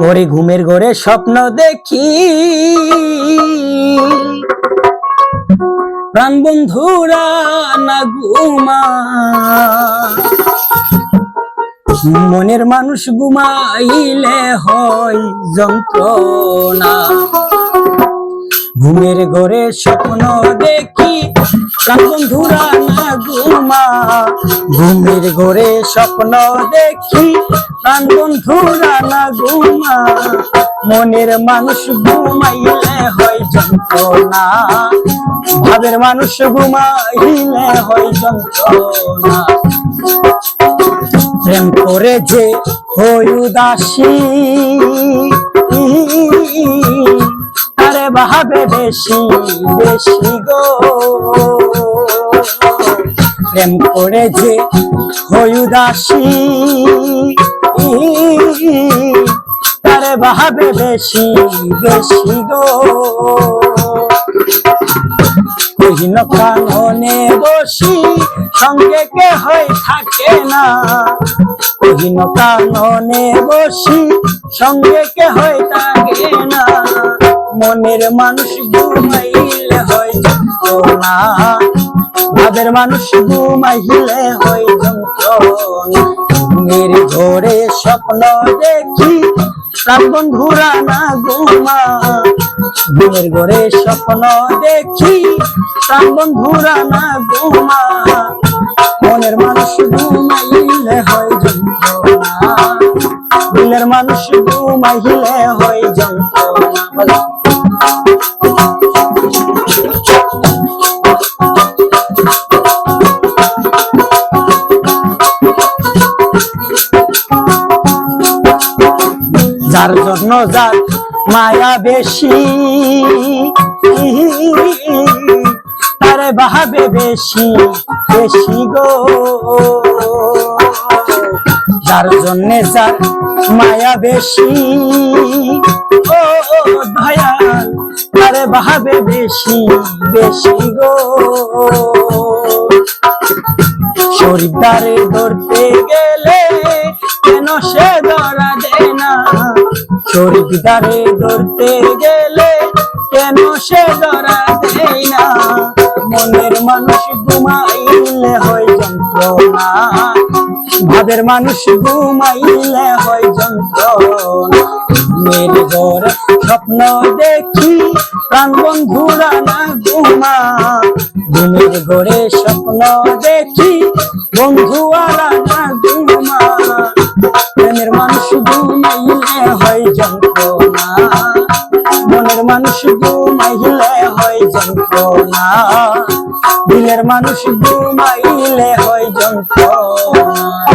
ঘরে ঘুমের ঘরে স্বপ্ন দেখি। প্রাণ বন্ধুরা, না ঘুমা। মনের মানুষ ঘুমাইলে হয় যন্ত্রণা। ঘুমের ঘরে স্বপ্ন দেখি বন্ধুরা, না ঘুমা। ঘুমের ঘরে স্বপ্ন দেখি বন্ধুরা, না ঘুমা। মনের মানুষ ঘুমাইলে হয় যন্ত্রণা। ভাবের মানুষ ঘুমাইলে হয় যন্ত্রণা। প্রেম করে যে হই উদাসী আরে বাহাবে বেশি বেশি গো। প্রেম করে যে হই উদাসী আরে বাহাবে বেশি বেশি গো। কহিন কাননে বসি সঙ্গে কে হয়ে থাকে না। কহিন কাননে বসি সঙ্গে কে হয়ে থাকে না। মনের মানুষ ঘুমাইলে হয় যন্ত্রণা। ভাবের মানুষ ঘুমাইলে হয় যন্ত্রণা। ঘরে স্বপ্ন দেখি প্রাণ বন্ধুরা, না ঘুমা ঘুমের ঘরে স্বপ্ন দেখি, প্রাণ বন্ধুরা, না ঘুমা মনের মানুষ ঘুমাইলে হয় যন্ত্রণা। দিলের মানুষ ঘুমাইলে হয় যন্ত্রণা। যার জন্য যার মায়া বেশি। তারে বাহাবে বেশি বেশি গো। যার জন্য যার মায়া বেশি। ও দয়াল, তারে বাহাবে বেশি বেশি গো। শরীরদারে ধরতে গেলে কেন সে ধরা দেয়? না শরীরদারে ধরতে গেলে কেন সে ধরা দেয় না? মনের মানুষ ঘুমাইলে হয় যন্ত্রণা। ভাবের মানুষ ঘুমাইলে হয় যন্ত্রণা। মেরে ঘরে স্বপ্ন দেখি প্রাণ বন্ধুরা না ঘুমা। ঘুমের ঘরে স্বপ্ন দেখি বন্ধুয়ারা না ঘুমা। প্রেমের মানুষ ঘুমাইলে হয় যন্ত্রণা। মনের মানুষ ঘুমাইলে হয় যন্ত্রণা। দিলের মানুষ ঘুমাইলে হয় যন্ত্রণা।